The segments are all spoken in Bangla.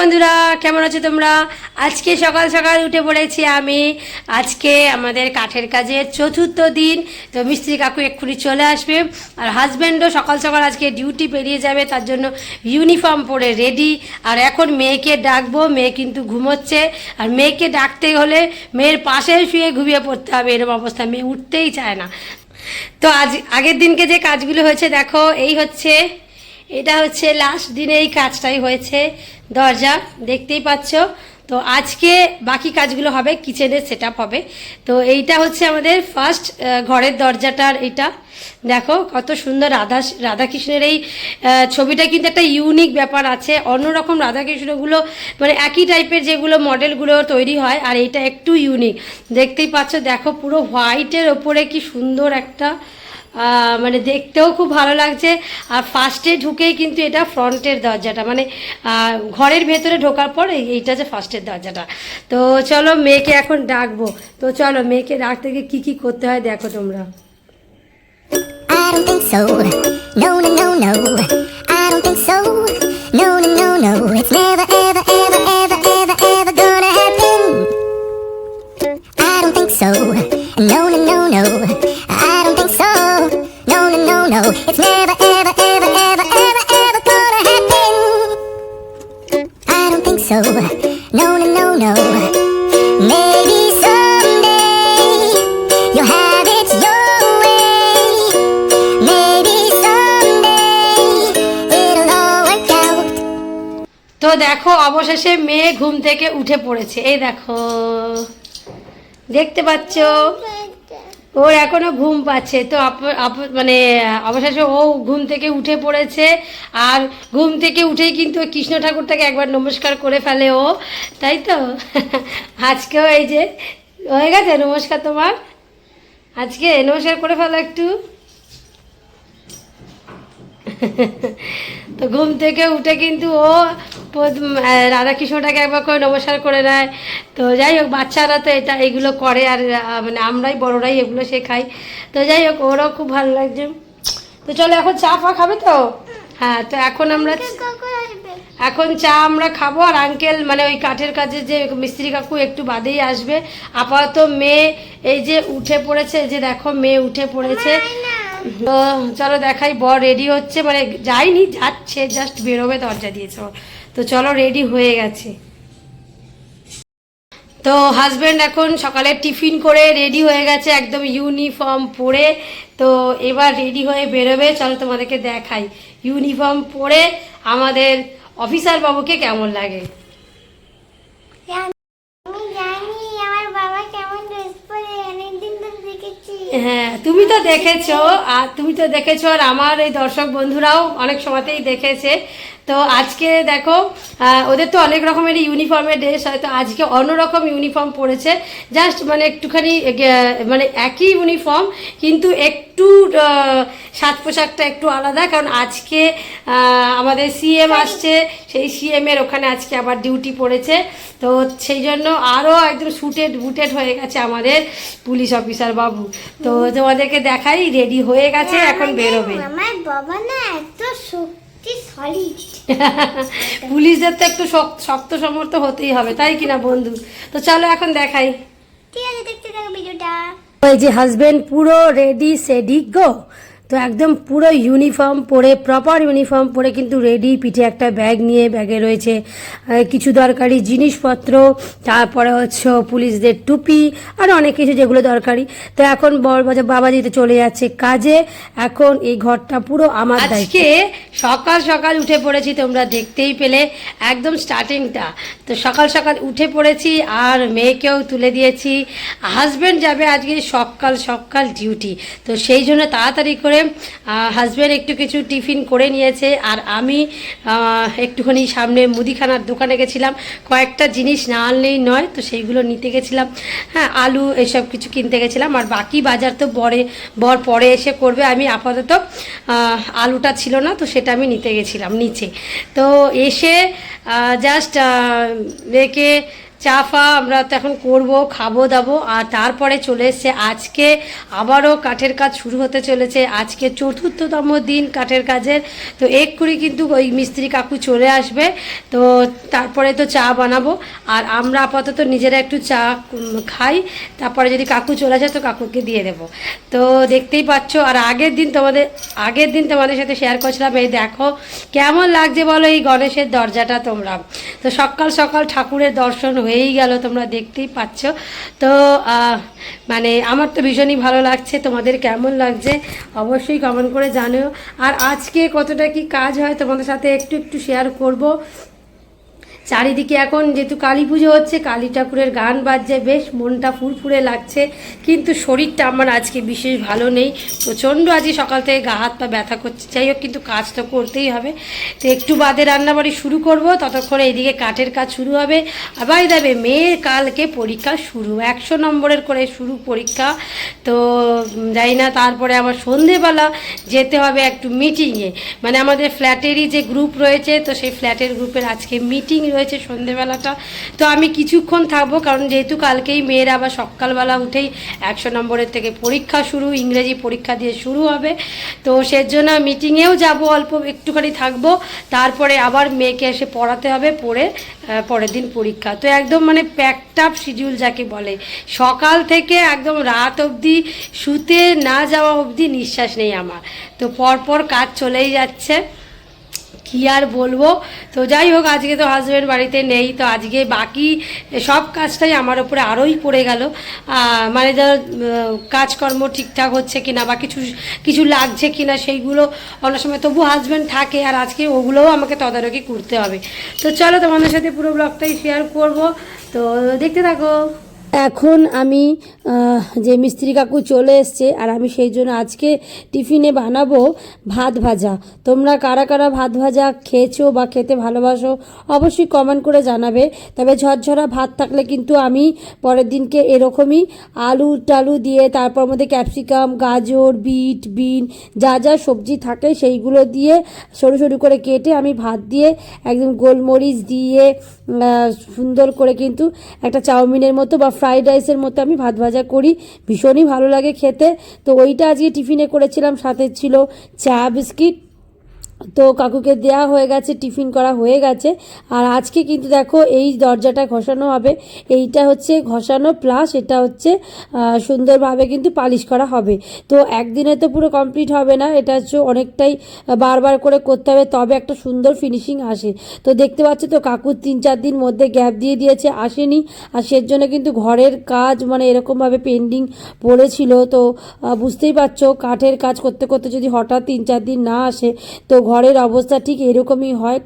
বন্ধুরা, কেমন আছো তোমরা? আজকে সকাল সকাল উঠে পড়েছি আমি। আজকে আমাদের কাঠের কাজের চতুর্থ দিন। তো মিস্ত্রি কাকু এক্ষুনি চলে আসবে। আর হাজব্যান্ডও সকাল সকাল আজকে ডিউটি পেরিয়ে যাবে, তার জন্য ইউনিফর্ম পরে রেডি আর এখন মেয়েকে ডাকবো, মেয়ে কিন্তু ঘুমোচ্ছে। আর মেয়েকে ডাকতে হলে মেয়ের পাশে শুয়ে ঘুমিয়ে পড়তে হবে, এরকম অবস্থা। মেয়ে উঠতেই চায় না। তো আজ, আগের দিনকে যে কাজগুলো হয়েছে, দেখো, এই হচ্ছে এটা হচ্ছে লাস্ট দিনে এই কাজটাই হয়েছে। দরজা, দেখতেই পাচ্ছ। তো আজকে বাকি কাজগুলো হবে কিচেনের সেট হবে। তো এইটা হচ্ছে আমাদের ফার্স্ট ঘরের দরজাটার এটা। দেখো, কত সুন্দর রাধা, রাধাকৃষ্ণের এই ছবিটা কিন্তু একটা ইউনিক ব্যাপার আছে। অন্যরকম রাধাকৃষ্ণগুলো মানে একই টাইপের যেগুলো মডেলগুলো তৈরি হয়, আর এইটা একটু ইউনিক দেখতেই পাচ্ছ, দেখো পুরো হোয়াইটের ওপরে কি সুন্দর একটা মানে দেখতেও খুব ভালো লাগছে আর ফার্স্টে ঢুকেই কিন্তু এটা ফ্রন্টের দরজাটা মানে ঘরের ভেতরে ঢোকার পর এই- এইটা যে ফার্স্টের দরজাটা তো চলো মেয়েকে এখন ডাকবো তো চলো মেয়েকে ডাকতে গিয়ে কী কী করতে হয় দেখো তোমরা I don't think so. No, no, no, no. I don't think so. No, no, no, no. It's never, ever, ever, ever, ever, ever তো দেখো, অবশেষে মেয়ে ঘুম থেকে উঠে পড়েছে। এই দেখো, দেখতে পাচ্ছ? ওর এখনও ঘুম পাচ্ছে। তো মানে অবশেষে ও ঘুম থেকে উঠে পড়েছে। আর ঘুম থেকে উঠেই কিন্তু কৃষ্ণ ঠাকুরটাকে একবার নমস্কার করে ফেলে ও, তাই তো? আজকেও এই যে, হয়ে গেছে নমস্কার তোমার? আজকে নমস্কার করে ফেলো একটু। তো ঘুম থেকে উঠে কিন্তু ও রাধাকৃষ্ণটাকে একবার করে নমস্কার করে নেয়। তো যাই হোক বাচ্চারা তো এটা এগুলো করে আর মানে আমরাই বড়রাই এগুলো শেখাই। তো যাই হোক ওরও খুব ভালো লাগছে। তো চলো এখন চা ফা খাবে তো? হ্যাঁ তো এখন আমরা এখন চা আমরা খাব আর আঙ্কেল মানে ওই কাঠের কাজে যে মিস্ত্রি কাকু একটু বাদেই আসবে। আপাতত মেয়ে এই যে উঠে পড়েছে যে দেখো মেয়ে উঠে পড়েছে। তো চলো দেখাই বর রেডি হচ্ছে মানে যাইনি যাচ্ছে জাস্ট বেরোবে দরজা দিয়েছে। তো চলো রেডি হয়ে গেছে। তো হাজব্যান্ড এখন সকালে টিফিন করে রেডি হয়ে গেছে একদম ইউনিফর্ম পরে। তো এবার রেডি হয়ে বেরোবে চলো তোমাদেরকে দেখাই। ইউনিফর্ম পরে আমাদের অফিসার বাবুকে কেমন লাগে? হ্যাঁ তুমি তো দেখেছ আর তুমি তো দেখেছ আর আমার এই দর্শক বন্ধুরাও অনেক সময়তেই দেখেছে। তো আজকে দেখো ওদের তো অনেক রকমের ইউনিফর্মের ড্রেস হয়তো আজকে অন্যরকম ইউনিফর্ম পরেছে। জাস্ট মানে একটুখানি মানে একই ইউনিফর্ম কিন্তু একটু সাজ পোশাকটা একটু আলাদা, কারণ আজকে আমাদের সিএম আসছে, সেই সিএম এর ওখানে আজকে আবার ডিউটি পড়েছে। তো সেই জন্য আরও একদম সুটেড বুটেড হয়ে গেছে আমাদের পুলিশ অফিসার বাবু। তো তোমাদেরকে দেখাই রেডি হয়ে গেছে, এখন বেরোবে। আমার বাবা না এত পুলিশদের তো একটু শক্ত সমর্থ হতেই হবে তাই কিনা বন্ধু? তো চলো এখন দেখাই। ঠিক আছে দেখতে থাকো ভিডিওটা। ওই যে হাজবেন্ড পুরো রেডি সেডি গো তো একদম পুরো ইউনিফর্ম পরে প্রপার ইউনিফর্ম পরে কিন্তু রেডি পিঠে একটা ব্যাগ নিয়ে ব্যাগে রয়েছে। কিছু দরকারি জিনিসপত্র, তারপরে হচ্ছে পুলিশদের টুপি, আর অনেক কিছু যেগুলো দরকারি। তো এখন বড় বাবা যেতে চলে যাচ্ছে কাজে। এখন এই ঘরটা পুরো আমার আজকে সকাল সকাল উঠে পড়েছি, তোমরা দেখতেই পেলে একদম স্টার্টিংটা তো সকাল সকাল উঠে পড়েছি, আর মেয়েকেও তুলে দিয়েছি। হাজব্যান্ড যাবে আজকে সকাল সকাল ডিউটি তো সেই জন্য তাড়াতাড়ি করে হাজব্যান্ড একটু কিছু টিফিন করে নিয়েছে, আর আমি একটুখানি সামনে মুদিখানার দোকানে গেছিলাম। কয়েকটা জিনিস না আনলেই নয়, তো সেইগুলো নিতে গেছিলাম। হ্যাঁ আলু এসব কিছু কিনতে গেছিলাম, আর বাকি বাজার তো বরে, বর পরে এসে করবে। আমি আপাতত আলুটা ছিল না, তো সেটা আমি নিতে গেছিলাম নিচে। তো এসে জাস্ট মেয়েকে চা ফা আমরা তো এখন করব, খাব, দাবো। আর তারপরে চলে এসছে আজকে আবারও কাঠের কাজ শুরু হতে চলেছে। আজকে চতুর্থতম দিন কাঠের কাজের। তো এক করে কিন্তু ওই মিস্ত্রি কাকু চলে আসবে। তো তারপরে তো চা বানাবো। আর আমরা আপাতত নিজেরা একটু চা খাই। তারপরে যদি কাকু চলে আসে তো কাকুকে দিয়ে দেবো। তো দেখতেই পাচ্ছ, আর আগের দিন তোমাদের, আগের দিন তোমাদের সাথে শেয়ার করছিলাম। এই দেখো, কেমন লাগছে বলো এই গণেশের দরজাটা তোমরা। তো সকাল সকাল ঠাকুরের দর্শন হয়েই গেল, তোমরা দেখতেই পাচ্ছ। তো মানে আমার তো ভীষণই ভালো লাগছে, তোমাদের কেমন লাগছে অবশ্যই কমেন্ট করে জানো আর আজকে কতটা কি কাজ হয় তোমাদের সাথে একটু একটু শেয়ার করব। চারিদিকে এখন যেহেতু কালী পুজো হচ্ছে, কালী ঠাকুরের গান বাজছে, বেশ মনটা ফুরফুরে লাগছে। কিন্তু শরীরটা আমার আজকে বিশেষ ভালো নেই। প্রচণ্ড আজকে সকাল থেকে গা, হাত পা ব্যথা করছে। যাই হোক, কিন্তু কাজ তো করতেই হবে। তো একটু বাদে রান্নাবাড়ি শুরু করব। ততক্ষণে এইদিকে কাঠের কাজ শুরু হবে। আবার দেবে মেয়ের কালকে পরীক্ষা শুরু। একশো নম্বরের করে শুরু পরীক্ষা। তো জানি না, তারপরে আমার সন্ধেবেলা যেতে হবে একটু মিটিংয়ে মানে আমাদের ফ্ল্যাটেরই যে গ্রুপ রয়েছে, তো সেই ফ্ল্যাটের গ্রুপের আজকে মিটিং রয়েছে সন্ধেবেলাটা। তো আমি কিছুক্ষণ থাকব, কারণ যেহেতু কালকেই মেয়েরা আবার সকালবেলা উঠেই একশো নম্বরের থেকে পরীক্ষা শুরু, ইংরেজি পরীক্ষা দিয়ে শুরু হবে। তো সেজন্য মিটিংয়েও যাব, অল্প একটুখানি থাকব। তারপরে আবার মেয়েকে এসে পড়াতে হবে, পড়ে পরের দিন পরীক্ষা। তো একদম মানে প্যাকড আপ শিডিউল যাকে বলে। সকাল থেকে একদম রাত অবধি শুতে না যাওয়া অবধি নিঃশ্বাস নেই আমার। তো পরপর কাজ চলেই যাচ্ছে। কি আর বলব? তো যাই হোক, আজকে তো হাজব্যান্ড বাড়িতে নেই, তো আজকে বাকি সব কাজটাই আমার ওপরে আরোই পড়ে গেল। মানে ধর কাজকর্ম ঠিকঠাক হচ্ছে কিনা বা কিছু কিছু লাগছে কিনা সেইগুলো অনেক সময় তবু হাজব্যান্ড থাকে আর আজকে ওগুলোও আমাকে তদারকি করতে হবে। তো চলো তোমাদের সাথে পুরো ব্লগটাই শেয়ার করব। তো দেখতে থাকো। এখন আমি যে মিস্ত্রি কাকু চলে এসছে আর আমি সেই জন্য আজকে টিফিনে বানাবো ভাত ভাজা। তোমরা কারা কারা ভাত ভাজা খেয়েছো বা খেতে ভালোবাসো অবশ্যই কমেন্ট করে জানাবে। তবে ঝরঝরা ভাত থাকলে কিন্তু আমি পরের দিনকে এরকমই আলু টালু দিয়ে তারপর মধ্যে ক্যাপসিকাম গাজর, বিট, বিন যা যা সবজি থাকে সেইগুলো দিয়ে সরু সরু করে কেটে আমি ভাত দিয়ে একদম গোলমরিচ দিয়ে সুন্দর করে কিন্তু একটা চাউমিনের মতো বা ফ্রাইড রাইসের মতো আমি ভাত ভাজা করি। ভীষণই ভালো লাগে খেতে। তো ওইটা আজকে টিফিনে করেছিলাম। সাথে ছিল চা, বিস্কিট তো কাকুকে দেয়া হয়ে গেছে, টিফিন করা হয়ে গেছে। আর আজকে কিন্তু দেখো এই দরজাটা ঘষানো হবে। এইটা হচ্ছে ঘষানো প্লাস এটা হচ্ছে সুন্দরভাবে কিন্তু পালিশ করা হবে। তো একদিনে তো পুরো কমপ্লিট হবে না, এটা হচ্ছে অনেকটাই বারবার করে করতে হবে, তবে একটা সুন্দর ফিনিশিং আসে। তো দেখতে পাচ্ছ তো কাকু তিন চার দিন মধ্যে গ্যাপ দিয়ে দিয়েছে, আসেনি। আর সের জন্য কিন্তু ঘরের কাজ মানে এরকমভাবে পেন্ডিং পড়েছিল। তো বুঝতেই পারছ, কাঠের কাজ করতে করতে যদি হঠাৎ তিন চার দিন না আসে, তো ঘরের অবস্থা ঠিক এরকমই হয়।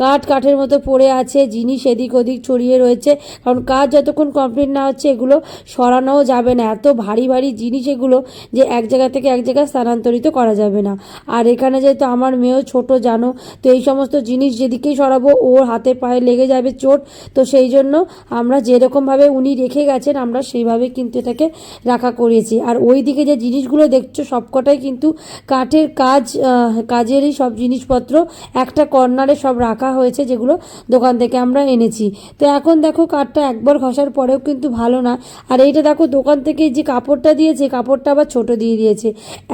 কাঠ কাঠের মতো পড়ে আছে, জিনিস এদিক ওদিক ছড়িয়ে রয়েছে। কারণ কাজ যতক্ষণ কমপ্লিট না হচ্ছে, এগুলো সরানোও যাবে না। এত ভারী ভারী জিনিস এগুলো যে এক জায়গা থেকে এক জায়গায় স্থানান্তরিত করা যাবে না। আর এখানে যেহেতু আমার মেয়েও ছোট, জানো, তো এই সমস্ত জিনিস যেদিকেই সরাবো, ওর হাতে পায়ে লেগে যাবে চোট। তো সেই জন্য আমরা যেরকমভাবে উনি রেখে গেছেন, আমরা সেইভাবে কিন্তু এটাকে রাখা করিয়েছি আর ওই দিকে যে জিনিসগুলো দেখছ, সবকটাই কিন্তু কাঠের কাজ কাজেরই সব জিনিসপত্র একটা কর্নারে সব রাখা হয়েছে যেগুলো দোকান থেকে আমরা এনেছি। তো এখন দেখো কাঠটা একবার ঘষার পরেও কিন্তু ভালো না। আর এইটা দেখো দোকান থেকে যে কাপড়টা দিয়েছে, কাপড়টা আবার ছোট দিয়ে দিয়েছে।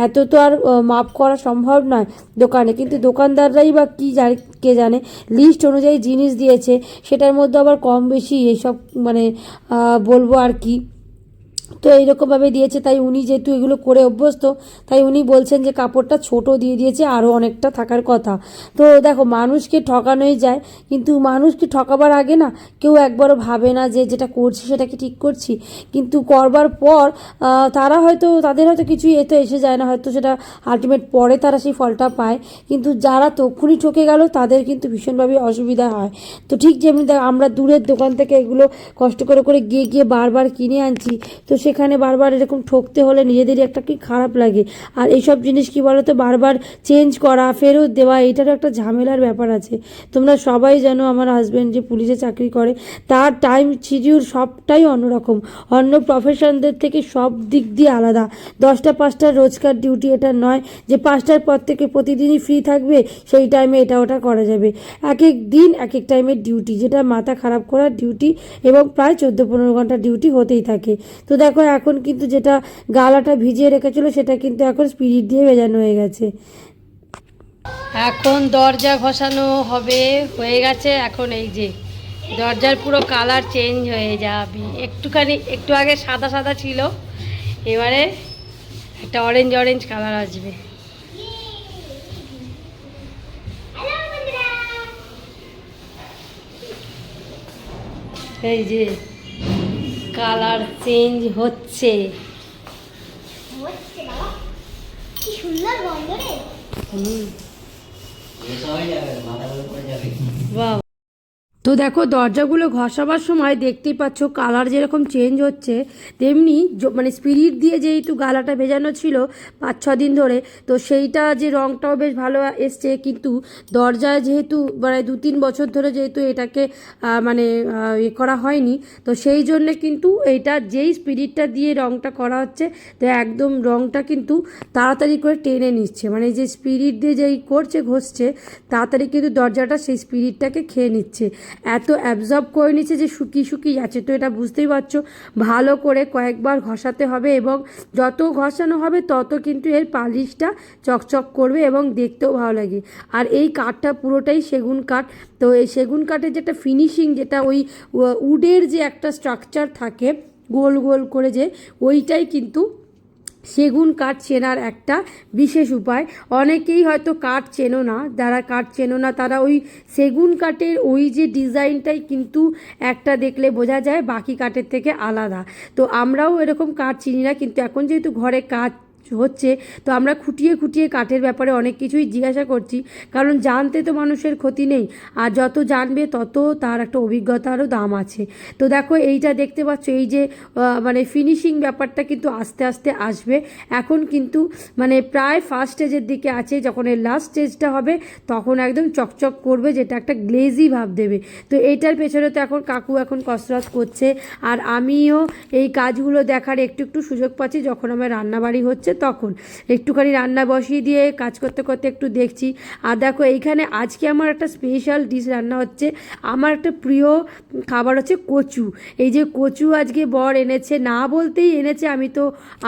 এত তো আর মাপ করা সম্ভব নয় দোকানে। কিন্তু দোকানদাররাই বা কী জানে, কে জানে? লিস্ট অনুযায়ী জিনিস দিয়েছে। সেটার মধ্যে আবার কম বেশি এইসব মানে বলব আর কি। তো এইরকমভাবে দিয়েছে, তাই উনি যেহেতু এগুলো করে অভ্যস্ত, তাই উনি বলছেন যে কাপড়টা ছোট দিয়ে দিয়েছে আরও অনেকটা থাকার কথা। তো দেখো, মানুষকে ঠকানোই যায়, কিন্তু মানুষকে ঠকাবার আগে না কেউ একবারও ভাবে না যে যেটা করছি সেটাকে ঠিক করছি। কিন্তু করবার পর তারা হয়তো, তাদের হয়তো কিছুই এতে এসে যায় না, হয়তো সেটা আলটিমেট পরে তারা সেই ফলটা পায়। কিন্তু যারা তক্ষুনি ঠকে গেল, তাদের কিন্তু ভীষণভাবে অসুবিধা হয়। তো ঠিক যেমনি আমরা দূরের দোকান থেকে এগুলো কষ্ট করে করে গিয়ে গিয়ে বারবার কিনে আনছি, তো সে এখানে বারবার এরকম ঠকতে হলে নিজেদেরই একটা কি খারাপ লাগে। আর এইসব জিনিস কি বলো তো বারবার চেঞ্জ করা, ফেরত দেওয়া, এটারও একটা ঝামেলার ব্যাপার আছে। তোমরা সবাই জানো আমার হাজব্যান্ড যে পুলিশে চাকরি করে, তার টাইম শিডিউল সবটাই অন্যরকম। অন্য প্রফেশনদের থেকে সব দিক দিয়ে আলাদা। দশটা, পাঁচটা রোজকার ডিউটি এটা নয় যে পাঁচটার পর থেকে প্রতিদিনই ফ্রি থাকবে, সেই টাইমে এটা ওটা করা যাবে। এক এক দিন এক এক টাইমের ডিউটি যেটা মাথা খারাপ করার ডিউটি এবং প্রায় চোদ্দ, পনেরো ঘণ্টা ডিউটি হতেই থাকে। তো দেখো এখন কিন্তু যেটা গালাটা ভিজিয়ে রেখেছিল সেটা কিন্তু এখন স্পিরিট দিয়ে ভেজানো হয়ে গেছে। এখন দরজা ঘষানো হবে, হয়ে গেছে এখন এই যে। দরজার পুরো কালার চেঞ্জ হয়ে যাবে। একটুখানি, একটু আগে সাদা সাদা ছিল, এবারে একটা অরেঞ্জ অরেঞ্জ কালার আসবে। এই যে। কালার চেঞ্জ হচ্ছে। হচ্ছে বাবা। কি সুন্দর গন্ধ রে। হুম। তো দেখো, দরজাগুলো ঘষাবার সময় দেখতেই পাচ্ছ কালার যেরকম চেঞ্জ হচ্ছে, তেমনি মানে স্পিরিট দিয়ে যেহেতু গালাটা ভেজানো ছিল পাঁচ, ছ দিন ধরে, তো সেইটা যে রঙটাও বেশ ভালো এসছে, কিন্তু দরজায় যেহেতু মানে দু, তিন বছর ধরে যেহেতু এটাকে মানে এ করা হয়নি, তো সেই জন্যে কিন্তু এইটা যেই স্পিরিটটা দিয়ে রঙটা করা হচ্ছে, তো একদম রঙটা কিন্তু তাড়াতাড়ি করে টেনে নিচ্ছে। মানে যে স্পিরিট দিয়ে যেই করছে, ঘষছে, তাড়াতাড়ি কিন্তু দরজাটা সেই স্পিরিটটাকে খেয়ে নিচ্ছে। এত অ্যাবজর্ব করে নিচ্ছে যে শুকিয়ে শুকিয়ে যাচ্ছে। তো এটা বুঝতেই পারছ, ভালো করে কয়েকবার ঘষাতে হবে এবং যত ঘষানো হবে তত কিন্তু এর পালিশটা চকচক করবে এবং দেখতেও ভালো লাগে। আর এই কাঠটা পুরোটাই সেগুন কাঠ। তো এই সেগুন কাঠের যেটা ফিনিশিং যেটা ওই উডের যে একটা স্ট্রাকচার থাকে, গোল গোল করে যে, ওইটাই কিন্তু সেগুন কাঠ চেনার একটা বিশেষ উপায়। অনেকেই হয়তো কাঠ চেনো না, যারা কাঠ চেনো না, তারা ওই সেগুন কাঠের ওই যে ডিজাইনটাই কিন্তু একটা দেখলে বোঝা যায়, বাকি কাঠের থেকে আলাদা। তো আমরাও এরকম কাঠ চিনি না, কিন্তু এখন যেহেতু ঘরে কাঠ হচ্ছে, তো আমরা খুঁটিয়ে খুঁটিয়ে কাঠের ব্যাপারে অনেক কিছুই জিজ্ঞাসা করছি। কারণ জানতে তো মানুষের ক্ষতি নেই, আর যত জানবে তত তার একটা অভিজ্ঞতারও দাম আছে। তো দেখো, এইটা দেখতে পাচ্ছ, এই যে মানে ফিনিশিং ব্যাপারটা কিন্তু আস্তে আস্তে আসবে। এখন কিন্তু মানে প্রায় ফার্স্ট স্টেজের দিকে আছে, যখন এর লাস্ট স্টেজটা হবে, তখন একদম চকচক করবে, যেটা একটা গ্লেজি ভাব দেবে। তো এইটার পেছনে তো এখন কাকু এখন কসরত করছে, আর আমিও এই কাজগুলো দেখার একটু একটু সুযোগ পাচ্ছি, যখন আমার রান্নাবাড়ি হচ্ছে তখন। একটুখানি রান্না বসিয়ে দিয়ে কাজ করতে করতে একটু দেখছি, আর দেখো এইখানে আজকে আমার একটা স্পেশাল ডিশ রান্না হচ্ছে। আমার একটা প্রিয় খাবার হচ্ছে কচু। এই যে কচু আজকে বর এনেছে, না বলতেই এনেছে, আমি তো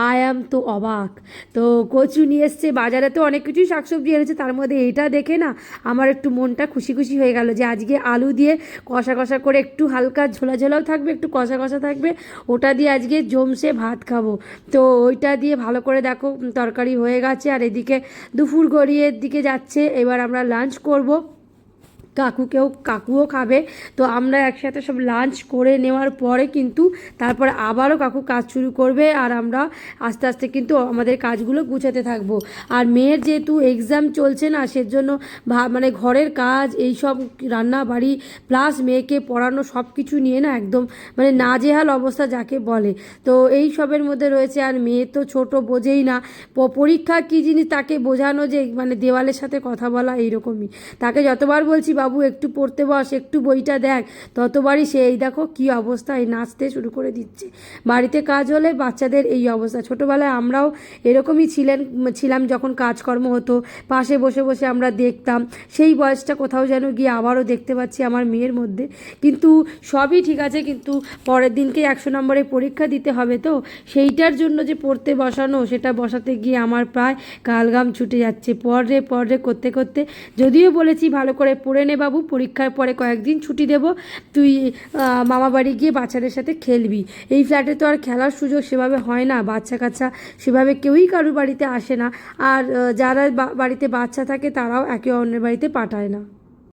আই অ্যাম তো অবাক। তো কচু নিয়ে এসছে, বাজারে তো অনেক কিছুই শাকসবজি এনেছে, তার মধ্যে এটা দেখে না আমার একটু মনটা খুশি খুশি হয়ে গেল যে আজকে আলু দিয়ে কষা কষা করে একটু হালকা ঝোলা ঝোলাও থাকবে, একটু কষা কষা থাকবে, ওটা দিয়ে আজকে জমসে ভাত খাব। তো ওইটা দিয়ে ভালো করে দেখো উম, তরকারি হয়ে গেছে আর এদিকে দুপুর গড়িয়ের দিকে যাচ্ছে। এবার আমরা লাঞ্চ করব। কাকুকেও কাকুও খাবে। তো আমরা একসাথে সব লাঞ্চ করে নেওয়ার পরে কিন্তু তারপরে আবারও কাকু কাজ শুরু করবে আর আমরা আস্তে আস্তে কিন্তু আমাদের কাজগুলো গুছাতে থাকব। আর মেয়ের যেহেতু এক্সাম চলছে না, সেজন্য মানে ঘরের কাজ এই সব রান্না বাড়ি প্লাস মেয়েকে পড়ানো সব কিছু নিয়ে না একদম মানে নাজেহাল অবস্থা যাকে বলে। তো এই সবের মধ্যে রয়েছে আর মেয়ে তো ছোট, বোঝেই না। পরীক্ষা কী জিনিস তাকে বোঝানো যে মানে দেওয়ালের সাথে কথা বলা এইরকমই। তাকে যতবার বলছি বাবু, একটু পড়তে বস, একটু বইটা দেখ। ততবারই সে, এই দেখো কী অবস্থা, এই নাচতে শুরু করে দিচ্ছে। বাড়িতে কাজ হলে বাচ্চাদের এই অবস্থা। ছোটোবেলায় আমরাও এরকমই ছিলেন, ছিলাম যখন কাজকর্ম হতো। পাশে বসে বসে আমরা দেখতাম। সেই বয়সটা কোথাও যেন গিয়ে আবারও দেখতে পাচ্ছি আমার মেয়ের মধ্যে। কিন্তু সবই ঠিক আছে, কিন্তু পরের দিনকে একশো নম্বরে পরীক্ষা দিতে হবে তো। সেইটার জন্য যে পড়তে বসানো, সেটা বসাতে গিয়ে আমার প্রায় কালগাম ছুটে যাচ্ছে। পরে পরে করতে করতে। যদিও বলেছি ভালো করে পড়ে নে বাবু, পরীক্ষার পরে কয়েকদিন ছুটি দেব, তুই মামা বাড়ি গিয়ে বাচ্চাদের সাথে খেলবি। এই ফ্ল্যাটে তো আর খেলার সুযোগ সেভাবে হয় না, বাচ্চা কাচ্চা সেভাবে কেউই কারোর বাড়িতে আসে না। আর যারা বাড়িতে বাচ্চা থাকে তারাও একে অন্যের বাড়িতে পাঠায় না।